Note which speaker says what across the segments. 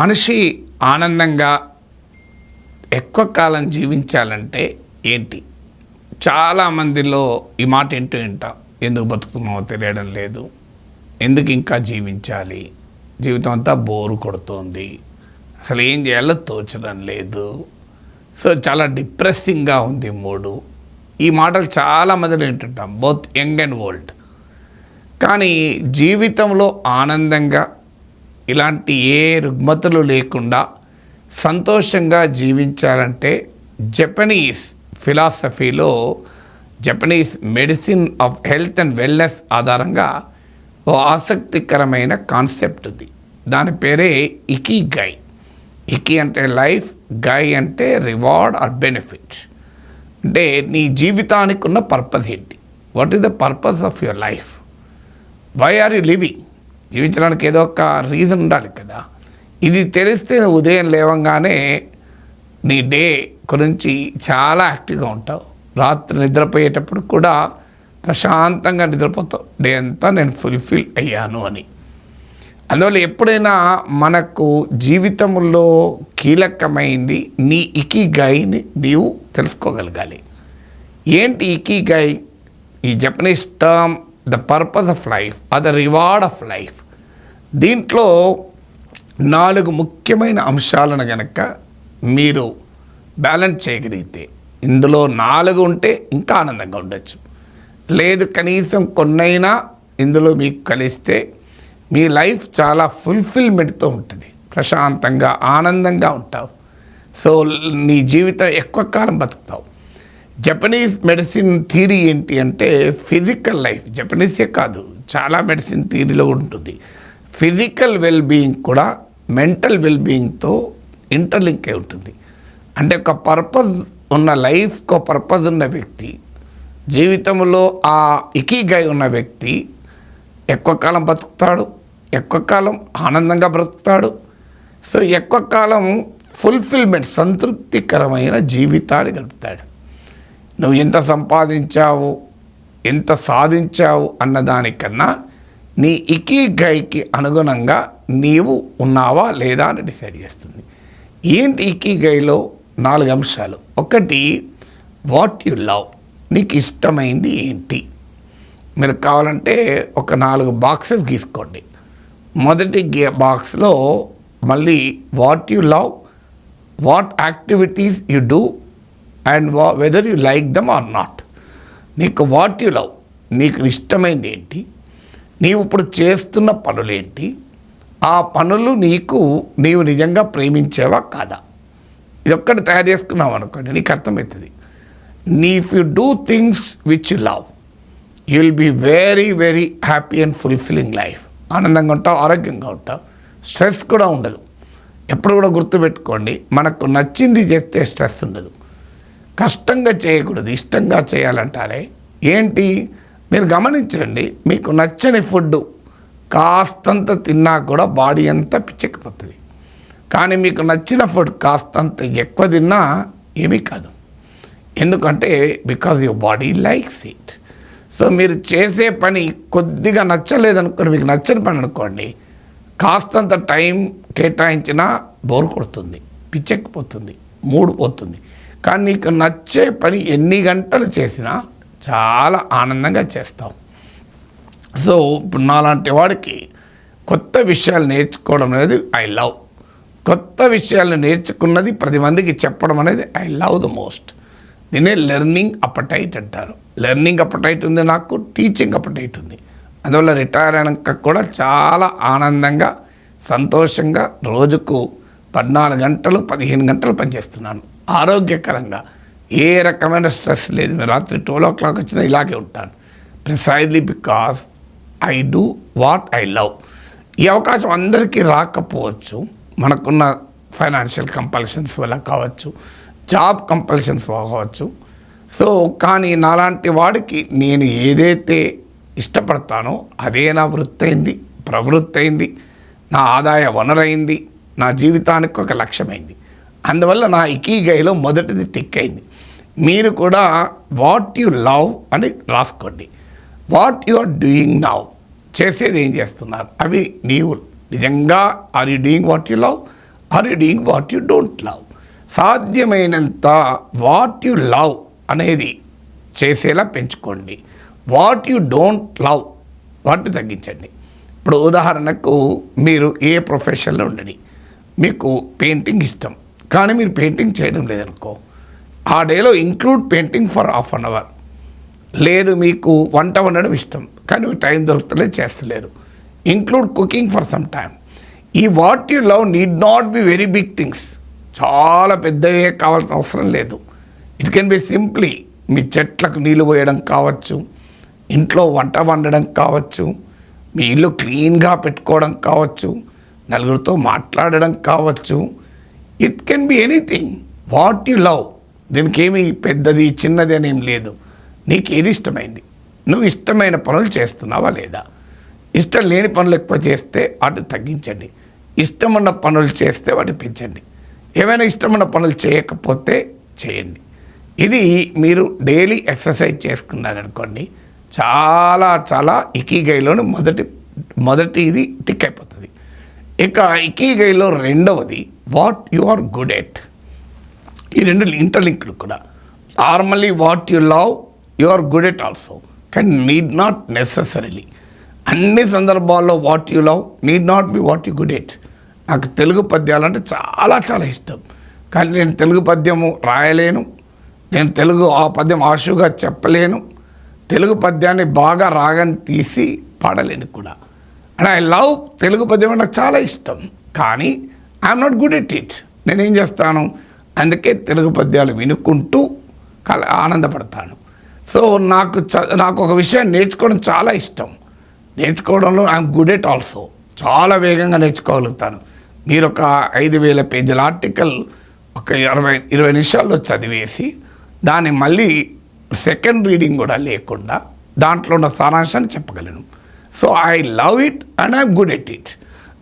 Speaker 1: మనిషి ఆనందంగా ఎక్కువ కాలం జీవించాలంటే ఏంటి? చాలామందిలో ఈ మాట ఏంటో వింటాం ఎందుకు బతుకుతున్నామో తెలియడం లేదు. ఎందుకు ఇంకా జీవించాలి? జీవితం అంతా బోరు కొడుతోంది. అసలు ఏం చేయాలో తోచడం లేదు. సో చాలా డిప్రెసింగ్గా ఉంది మూడు. ఈ మాటలు చాలామందిలో వింటుంటాం బోత్ యంగ్ అండ్ ఓల్డ్. కానీ జీవితంలో ఆనందంగా ఇలాంటి ఏ రుగ్మతలు లేకుండా సంతోషంగా జీవించాలంటే Japanese ఫిలాసఫీలో Japanese medicine of health and wellness ఆధారంగా ఓ ఆసక్తికరమైన కాన్సెప్ట్ ఉంది. దాని పేరే ఇకీ గై. ఇకీ అంటే లైఫ్ గై అంటే రివార్డ్ ఆర్ బెనిఫిట్. అంటే నీ జీవితానికి ఉన్న పర్పస్ ఏంటి? What is the purpose of your life? Why are you living? జీవించడానికి ఏదో ఒక రీజన్ ఉండాలి కదా. ఇది తెలిస్తే నువ్వు ఉదయం లేవంగానే నీ డే గురించి చాలా యాక్టివ్గా ఉంటావు. రాత్రి నిద్రపోయేటప్పుడు కూడా ప్రశాంతంగా నిద్రపోతావు. డే అంతా నేను ఫుల్ఫిల్ అయ్యాను అని. అందువల్ల ఎప్పుడైనా మనకు జీవితంలో కీలకమైంది నీ ఇకీ గైని నీవు తెలుసుకోగలగాలి. ఏంటి ఇకీ గై ఈ Japanese term the purpose of life or the reward of life. దీంట్లో నాలుగు ముఖ్యమైన అంశాలను గనక మీరు బ్యాలెన్స్ చేయగలిగితే ఇందులో నాలుగు ఉంటే ఇంకా ఆనందంగా ఉండొచ్చు. లేదు కనీసం కొన్నైనా ఇందులో మీకు కలిస్తే మీ లైఫ్ చాలా ఫుల్ఫిల్మెంట్తో ఉంటుంది. ప్రశాంతంగా ఆనందంగా ఉంటావు. సో నీ జీవితం ఎక్కువ కాలం బతుకుతావు. జపనీస్ మెడిసిన్ థీరీ ఏంటి అంటే ఫిజికల్ లైఫ్ జపనీసే కాదు చాలా మెడిసిన్ థీరీలో ఉంటుంది. ఫిజికల్ వెల్ బీయింగ్ కూడా మెంటల్ వెల్ బీయింగ్తో ఇంటర్లింక్ అయి ఉంటుంది. అంటే ఒక పర్పస్ ఉన్న లైఫ్కి ఒక పర్పస్ ఉన్న వ్యక్తి జీవితంలో ఆ ఇకీగై ఉన్న వ్యక్తి ఎక్కువ కాలం బతుకుతాడు ఎక్కువ కాలం ఆనందంగా బ్రతుకుతాడు. సో ఎక్కువ కాలం ఫుల్ఫిల్మెంట్ సంతృప్తికరమైన జీవితాన్ని గడుపుతాడు. నువ్వు ఎంత సంపాదించావు ఎంత సాధించావు అన్నదానికన్నా నీ ఇకీ గైకి అనుగుణంగా నీవు ఉన్నావా లేదా అని డిసైడ్ చేస్తుంది. ఏంటి ఇకీ గైలో నాలుగు అంశాలు? ఒకటి వాట్ యు లవ్ నీకు ఇష్టమైంది ఏంటి? మీరు కావాలంటే ఒక నాలుగు బాక్సెస్ గీసుకోండి. మొదటి గే బాక్స్లో మళ్ళీ what you love what activities you do and వా whether you like them or not నీకు వాట్ యు లవ్ నీకు ఇష్టమైంది ఏంటి? నీవు ఇప్పుడు చేస్తున్న పనులేంటి ఆ పనులు నీకు నీవు నిజంగా ప్రేమించేవా కాదా? ఇది ఒక్కటి తయారు చేసుకున్నావు అనుకోండి నీకు అర్థమవుతుంది. నీ if you do things which you love you will be very very happy and fulfilling life ఆనందంగా ఉంటావు ఆరోగ్యంగా ఉంటావు స్ట్రెస్ కూడా ఉండదు. ఎప్పుడు కూడా గుర్తుపెట్టుకోండి మనకు నచ్చింది చేస్తే స్ట్రెస్ ఉండదు. కష్టంగా చేయకూడదు ఇష్టంగా చేయాలంటారే. ఏంటి? మీరు గమనించండి మీకు నచ్చని ఫుడ్ కాస్తంత తిన్నా కూడా బాడీ అంతా పిచ్చెక్కిపోతుంది. కానీ మీకు నచ్చిన ఫుడ్ కాస్తంత ఎక్కువ తిన్నా ఏమీ కాదు. ఎందుకంటే because your body likes it. So మీరు చేసే పని కొద్దిగా నచ్చలేదనుకోండి మీకు నచ్చని పని అనుకోండి కాస్తంత టైం కేటాయించినా బోర్ కొడుతుంది పిచ్చెక్కిపోతుంది మూడు పోతుంది. కానీ నీకు నచ్చే పని ఎన్ని గంటలు చేసినా చాలా ఆనందంగా చేస్తావు. సో ఇప్పుడు నాలాంటి వాడికి కొత్త విషయాలు నేర్చుకోవడం అనేది ఐ లవ్ కొత్త విషయాలు నేర్చుకున్నది పది మందికి చెప్పడం అనేది ఐ లవ్ ద మోస్ట్ దీనే లెర్నింగ్ అపటైట్ అంటారు. లెర్నింగ్ అపటైట్ ఉంది నాకు టీచింగ్ అపటైట్ ఉంది. అందువల్ల రిటైర్ అయినాక కూడా చాలా ఆనందంగా సంతోషంగా రోజుకు పద్నాలుగు గంటలు పదిహేను గంటలు పనిచేస్తున్నాను. ఆరోగ్యకరంగా. ఏ రకమైన స్ట్రెస్ లేదు. మీరు రాత్రి ట్వెల్వ్ ఓ క్లాక్ వచ్చినా ఇలాగే ఉంటాను. Precisely because I do what I love. ఈ అవకాశం అందరికీ రాకపోవచ్చు. మనకున్న ఫైనాన్షియల్ కంపల్షన్స్ వల్ల కావచ్చు. జాబ్ కంపల్షన్స్ కావచ్చు. సో కానీ నాలాంటి వాడికి నేను ఏదైతే ఇష్టపడతానో అదే నా వృత్తి అయింది ప్రవృత్తి అయింది నా ఆదాయ వనరైంది నా జీవితానికి ఒక లక్ష్యమైంది. అందువల్ల నా ఇకీగైలో మొదటిది టిక్ అయింది. మీరు కూడా వాట్ యు లవ్ అని రాసుకోండి. What you are doing now చేసేది ఏం చేస్తున్నారు? అవి నీవు నిజంగా are you doing what you love are you doing what you don't love సాధ్యమైనంత వాట్ యు లవ్ అనేది చేసేలా పెంచుకోండి. వాట్ యు డోంట్ లవ్ వాటిని తగ్గించండి. ఇప్పుడు ఉదాహరణకు మీరు ఏ ప్రొఫెషన్లో ఉండండి. మీకు పెయింటింగ్ ఇష్టం. కానీ మీరు పెయింటింగ్ చేయడం లేదనుకో. ఆ డేలో include painting for half an hour. లేదు మీకు వంట వండడం ఇష్టం కానీ టైం దొరుకుతలేదు చేస్తలేరు. Include cooking for some time. ఈ what you love need not be very big things. చాలా పెద్దవే కావాల్సిన అవసరం లేదు. It can be simply. మీ చెట్లకు నీళ్ళు పోయడం కావచ్చు ఇంట్లో వంట వండడం కావచ్చు మీ ఇల్లు క్లీన్గా పెట్టుకోవడం కావచ్చు నలుగురితో మాట్లాడడం కావచ్చు it can be anything what you love దీనికి ఏమి పెద్దది చిన్నది అని ఏం లేదు. నీకు ఏది ఇష్టమైంది? నువ్వు ఇష్టమైన పనులు చేస్తున్నావా లేదా? ఇష్టం లేని పనులు ఎక్కువ చేస్తే వాటిని తగ్గించండి. ఇష్టమున్న పనులు చేస్తే వాటిని పెంచండి. ఏమైనా ఇష్టమైన పనులు చేయకపోతే చేయండి. ఇది మీరు డైలీ ఎక్సర్సైజ్ చేసుకున్నారనుకోండి చాలా చాలా ఇకీగైలోని మొదటి మొదటి ఇది టిక్ ఇక ఇకీగైలో రెండవది what you are good at ఈ రెండు ఇంటర్లింక్డ్ కూడా. Normally what you love you are good at also కానీ నీడ్ నాట్ నెససరీలీ అన్ని సందర్భాల్లో what you love need not be what you good at నాకు తెలుగు పద్యాలు అంటే చాలా చాలా ఇష్టం. కానీ నేను తెలుగు పద్యము రాయలేను. నేను తెలుగు ఆ పద్యం ఆశుగా చెప్పలేను. తెలుగు పద్యాన్ని బాగా రాగని తీసి పాడలేను కూడా. అండ్ ఐ లవ్ తెలుగు పద్యం అంటే నాకు చాలా ఇష్టం. కానీ I'm not good at it నేనేం చేస్తాను? అందుకే తెలుగు పద్యాలు వినుకుంటూ కల ఆనందపడతాను. సో నాకు చ నాకు ఒక విషయం నేర్చుకోవడం చాలా ఇష్టం. నేర్చుకోవడంలో ఐఎమ్ గుడ్ ఎట్ ఆల్సో చాలా వేగంగా నేర్చుకోగలుగుతాను. మీరు ఒక ఐదు వేల పేజీల ఆర్టికల్ ఒక ఇరవై ఇరవై నిమిషాల్లో చదివేసి దాన్ని మళ్ళీ సెకండ్ రీడింగ్ కూడా లేకుండా దాంట్లో ఉన్న సారాంశాన్ని చెప్పగలను. So I love it and I'm good at it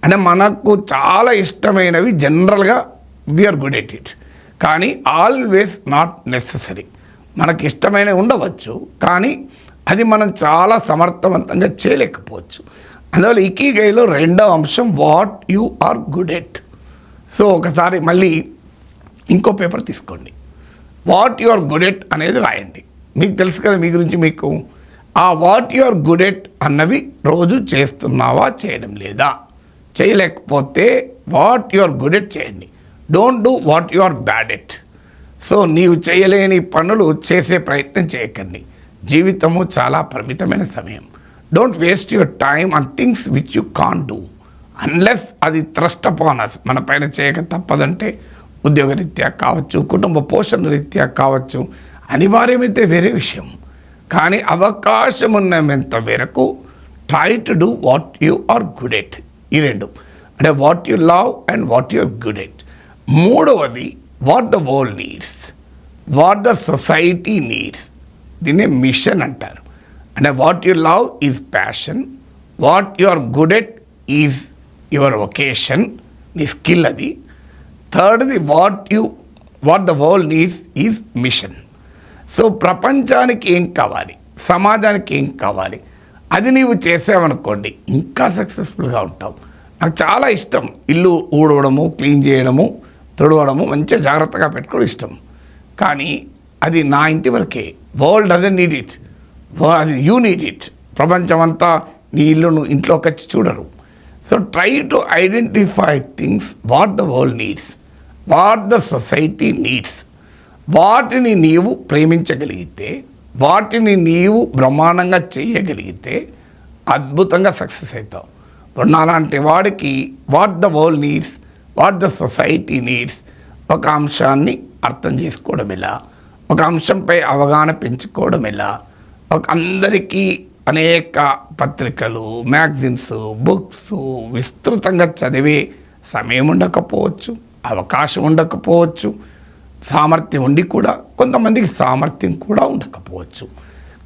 Speaker 1: అంటే మనకు చాలా ఇష్టమైనవి జనరల్గా వీఆర్ గుడ్ ఎట్ ఇట్ కానీ ఆల్వేస్ నాట్ నెససరీ మనకి ఇష్టమైనవి ఉండవచ్చు కానీ అది మనం చాలా సమర్థవంతంగా చేయలేకపోవచ్చు. అందువల్ల ఇకీగైలో రెండవ అంశం what you are good at so ఒకసారి మళ్ళీ ఇంకో పేపర్ తీసుకోండి. What you are good at అనేది రాయండి. మీకు తెలుసు కదా మీ గురించి మీకు ఆ what you are good at అన్నవి రోజు చేస్తున్నావా చేయడం లేదా? చేయలేకపోతే what you are good at చేయండి. Don't do what you are bad at. So నీవు చేయలేని పనులు చేసే ప్రయత్నం చేయకండి. జీవితము చాలా పరిమితమైన సమయం. Don't waste your time and things which you can do. Unless అది త్రస్ట్ అపాన్ అస్. మన పైన చేయక తప్పదంటే ఉద్యోగరీత్యా కావచ్చు కుటుంబ పోషణ రీత్యా కావచ్చు అనివార్యమైతే వేరే విషయం. కానీ అవకాశం ఉన్నంత మేరకు try to do what you are good at ఈ రెండు. అంటే what you love and what you are good at మూడవది what the world needs what the society needs దీన్నే మిషన్ అంటారు. అంటే what you love is passion what you are good at is your vocation నీ skill అది. థర్డ్ది what you what the world needs is mission so ప్రపంచానికి ఏం కావాలి? సమాజానికి ఏం కావాలి? అది నీవు చేసావనుకోండి ఇంకా సక్సెస్ఫుల్గా ఉంటావు. నాకు చాలా ఇష్టం. ఇల్లు ఊడవడము క్లీన్ చేయడము తుడవడము మంచిగా జాగ్రత్తగా పెట్టుకోవడం ఇష్టం. కానీ అది నా ఇంటి వరకే. వరల్డ్ డజన్ నీడ్ ఇట్ అది యూ నీడ్ ఇట్ ప్రపంచం అంతా నీ ఇల్లును ఇంట్లోకి వచ్చి చూడరు. So try to identify things what the world needs what the society needs వాటిని నీవు ప్రేమించగలిగితే వాటిని నీవు బ్రహ్మాండంగా చేయగలిగితే అద్భుతంగా సక్సెస్ అవుతావు. ఇప్పుడు నాలాంటి వాడికి what the world needs what the society needs ఒక అంశాన్ని అర్థం చేసుకోవడం ఎలా? ఒక అంశంపై అవగాహన పెంచుకోవడం ఎలా? ఒక అందరికీ అనేక పత్రికలు మ్యాగజిన్స్ బుక్స్ విస్తృతంగా చదివే సమయం ఉండకపోవచ్చు అవకాశం ఉండకపోవచ్చు సామర్థ్యం ఉండి కూడా కొంతమందికి సామర్థ్యం కూడా ఉండకపోవచ్చు.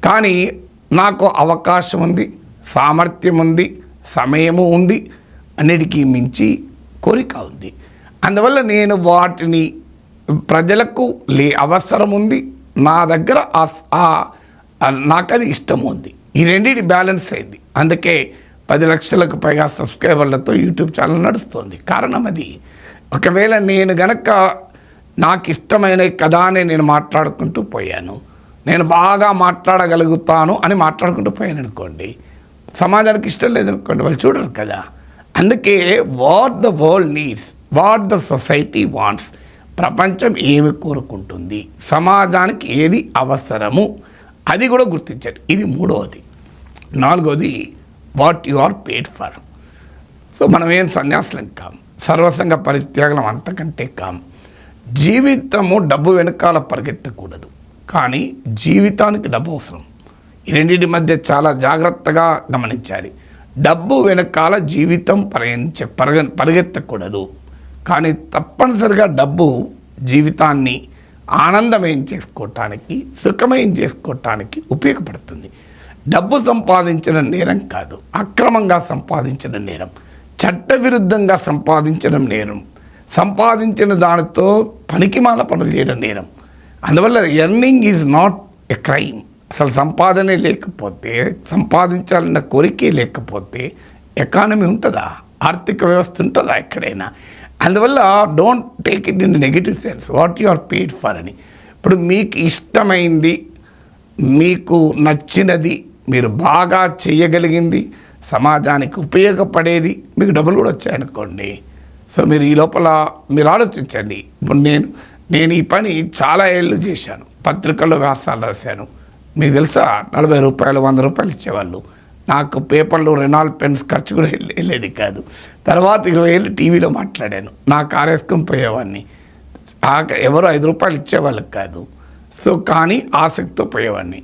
Speaker 1: కానీ నాకు అవకాశం ఉంది సామర్థ్యం ఉంది సమయము ఉంది అన్నిటికీ మించి కోరిక ఉంది. అందువల్ల నేను వాటిని ప్రజలకు లే అవసరం ఉంది. నా దగ్గర ఆ- నాకు అది ఇష్టం ఉంది. ఈ రెండింటి బ్యాలెన్స్ అయింది. అందుకే పది లక్షలకు పైగా సబ్స్క్రైబర్లతో యూట్యూబ్ ఛానల్ నడుస్తుంది. కారణం అది. ఒకవేళ నేను గనక నాకు ఇష్టమైన కదా అని నేను మాట్లాడుకుంటూ పోయాను. నేను బాగా మాట్లాడగలుగుతాను అని మాట్లాడుకుంటూ పోయాను అనుకోండి. సమాజానికి ఇష్టం లేదనుకోండి వాళ్ళు చూడరు కదా. అందుకే what the world needs what the society wants ప్రపంచం ఏమి కోరుకుంటుంది సమాజానికి ఏది అవసరము అది కూడా గుర్తించండి. ఇది మూడవది నాలుగవది what you are paid for so మనం ఏం సన్యాసులం కాం. సర్వసంగ పరిత్యాగం అంతకంటే కాం. జీవితము డబ్బు వెనకాల పరిగెత్తకూడదు. కానీ జీవితానికి డబ్బు అవసరం. ఈ రెండింటి మధ్య చాలా జాగ్రత్తగా గమనించాలి. డబ్బు వెనకాల జీవితం పరగించ పరిగ పరిగెత్తకూడదు. కానీ తప్పనిసరిగా డబ్బు జీవితాన్ని ఆనందమయం చేసుకోవటానికి సుఖమయం చేసుకోవటానికి ఉపయోగపడుతుంది. డబ్బు సంపాదించడం నేరం కాదు. అక్రమంగా సంపాదించడం నేరం. చట్టవిరుద్ధంగా సంపాదించడం నేరం. సంపాదించిన దానితో పనికిమాల పనులు చేయడం నేరం. అందువల్ల earning is not a crime అసలు సంపాదనే లేకపోతే సంపాదించాలన్న కోరికే లేకపోతే ఎకానమీ ఉంటుందా? ఆర్థిక వ్యవస్థ ఉంటుందా ఎక్కడైనా? అందువల్ల don't take it in negative sense what you are paid for అని. ఇప్పుడు మీకు ఇష్టమైంది మీకు నచ్చినది మీరు బాగా చేయగలిగింది సమాజానికి ఉపయోగపడేది మీకు డబ్బులు కూడా వచ్చాయనుకోండి. సో మీరు ఈ లోపల మీరు ఆలోచించండి. ఇప్పుడు నేను నేను ఈ పని చాలా ఏళ్ళు చేశాను. పత్రికల్లో వ్యాసాలు రాశాను. మీకు తెలుసా? నలభై రూపాయలు వంద రూపాయలు ఇచ్చేవాళ్ళు. నాకు పేపర్లు రెనాల్ పెన్స్ ఖర్చు కూడా వెళ్ళేది కాదు. తర్వాత ఇరవై ఏళ్ళు టీవీలో మాట్లాడాను. నా కారేసుకొని పోయేవాడిని. ఆక ఎవరు ఐదు రూపాయలు ఇచ్చేవాళ్ళకి కాదు. సో కానీ ఆసక్తితో పోయేవాడిని.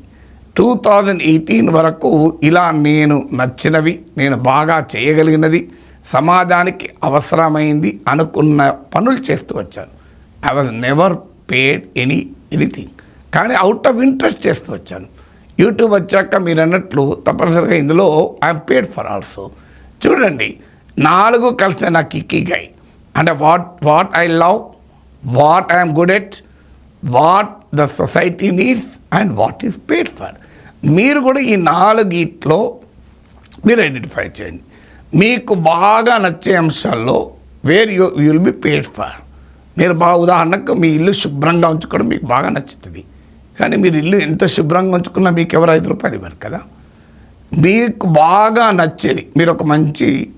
Speaker 1: టూ థౌజండ్ ఎయిటీన్ వరకు ఇలా నేను నచ్చినవి నేను బాగా చేయగలిగినది సమాజానికి అవసరమైంది అనుకున్న పనులు చేస్తూ వచ్చాను I was never paid any anything కానీ అవుట్ ఆఫ్ ఇంట్రెస్ట్ చేస్తూ వచ్చాను. యూట్యూబ్ వచ్చాక మీరు అన్నట్లు తప్పనిసరిగా ఇందులో ఐఎమ్ పేడ్ ఫర్ ఆల్సో చూడండి నాలుగు కలిసే నాకు ఇక్కిగాయి అంటే what what I love what I'm good at what the society needs and what is paid for మీరు కూడా ఈ నాలుగిట్లో మీరు ఐడెంటిఫై చేయండి. మీకు బాగా నచ్చే అంశాల్లో where you will be paid for మీరు బాగా ఉదాహరణకు మీ ఇల్లు శుభ్రంగా ఉంచుకోవడం మీకు బాగా నచ్చుతుంది. కానీ మీరు ఇల్లు ఎంత శుభ్రంగా ఉంచుకున్నా మీకు ఎవరు ఐదు రూపాయలు ఇవ్వరు కదా? మీకు బాగా నచ్చేది మీరు ఒక మంచి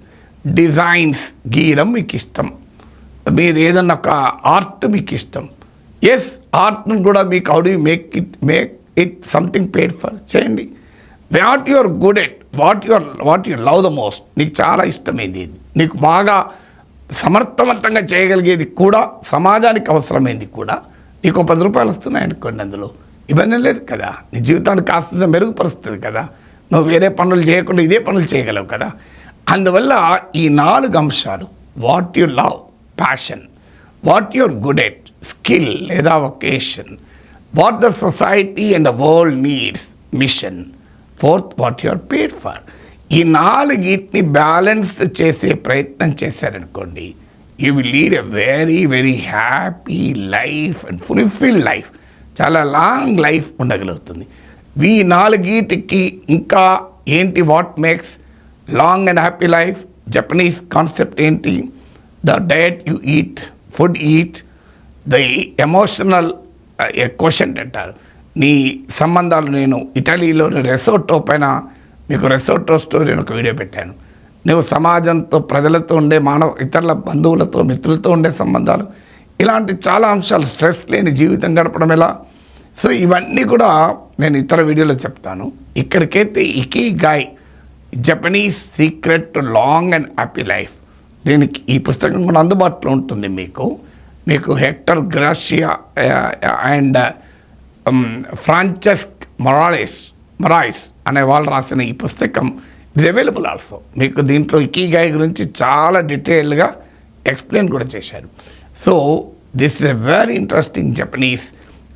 Speaker 1: డిజైన్స్ గీయడం మీకు ఇష్టం. మీరు ఏదన్నా ఒక ఆర్ట్ మీకు ఇష్టం. ఎస్ ఆర్ట్ను కూడా మీకు how do make it make it something paid for చేయండి. What your good at what your what you love the most? నీకు చాలా ఇష్టమైంది. నీకు బాగా సమర్థవంతంగా చేయగలిగేది కూడా సమాజానికి అవసరమైంది కూడా నీకు ఒక పది రూపాయలు వస్తున్నాయి అనుకోండి అందులో. ఇబ్బంది లేదు కదా? నీ జీవితాన్ని కాస్త మెరుగుపరుస్తుంది కదా? నువ్వు వేరే పనులు చేయకుండా ఇదే పనులు చేయగలవు కదా? అందువల్ల ఈ నాలుగు అంశాలు what you love passion what your good at skill లేదా vocation what the society and the world needs mission fourth what you're paid for ఈ నాలుగిటిని బ్యాలెన్స్ చేసే ప్రయత్నం చేశారనుకోండి you will lead a very very happy life and fulfil life చాలా long life ఉండగలుగుతుంది. ఈ నాలుగిటికి ఇంకా ఏంటి what makes long and happy life Japanese concept ఏంటి? The diet you eat food eat the emotional question అంటారు. నీ సంబంధాలు నేను ఇటలీలోని రెసోర్టో పైన మీకు రెసోర్టో స్టోరీ ఒక వీడియో పెట్టాను. నువ్వు సమాజంతో ప్రజలతో ఉండే మానవ ఇతరుల బంధువులతో మిత్రులతో ఉండే సంబంధాలు. ఇలాంటి చాలా అంశాలు స్ట్రెస్ లేని జీవితం గడపడం ఎలా? సో ఇవన్నీ కూడా నేను ఇతర వీడియోలో చెప్తాను. ఇక్కడికైతే Ikigai Japanese secret to long and happy life దీనికి ఈ పుస్తకం కూడా అందుబాటులో ఉంటుంది మీకు. మీకు Hector Garcia and Francesc Miralles Miralles అనే వాళ్ళు రాసిన ఈ పుస్తకం ఇట్స్ అవైలబుల్ ఆల్సో మీకు దీంట్లో ఇకీ గాయ్ గురించి చాలా డీటెయిల్గా ఎక్స్ప్లెయిన్ కూడా చేశారు. So this is a very interesting Japanese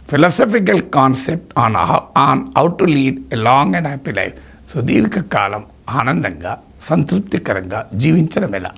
Speaker 1: philosophical concept on on how to lead a long and happy life so దీర్ఘకాలం ఆనందంగా సంతృప్తికరంగా జీవించడం ఎలా?